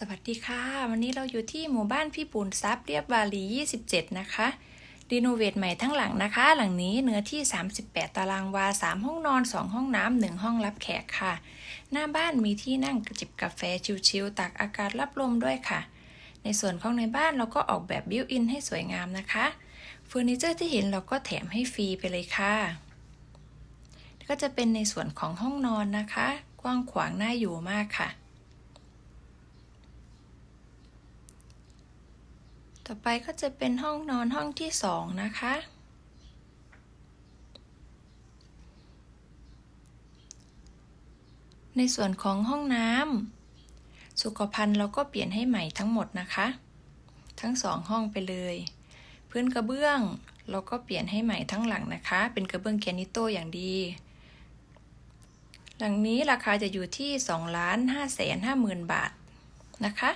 สวัสดีค่ะ วันนี้เราอยู่ที่หมู่บ้านพี่ปูนซับเรียบวารี27 นะคะรีโนเวทใหม่ทั้งหลังนะคะ หลังนี้เนื้อที่ 38 ตารางวา 3 ห้องนอน 2 ห้องน้ำ 1 ห้องรับแขกค่ะ หน้าบ้านมีที่นั่งจิบกาแฟชิลๆตากอากาศรับลมด้วยค่ะ ในส่วนของในบ้านเราก็ออกแบบบิวอินให้สวยงามนะคะเฟอร์นิเจอร์ที่เห็นเราก็แถมให้ฟรีไปเลยค่ะ ก็จะเป็นในส่วนของห้องนอนนะคะ กว้างขวางน่าอยู่มากค่ะ ต่อไปก็จะเป็นห้องนอนห้องที่สองนะคะ ในส่วนของห้องน้ำสุขภัณฑ์เราก็เปลี่ยนให้ใหม่ทั้งหมดนะคะ ทั้งสองห้องไปเลย พื้นกระเบื้องเราก็เปลี่ยนให้ใหม่ทั้งหลังนะคะ เป็นกระเบื้องแกนิโต้อย่างดี หลังนี้ราคาจะอยู่ที่2ล้าน5แสน5หมื่นบาทนะคะ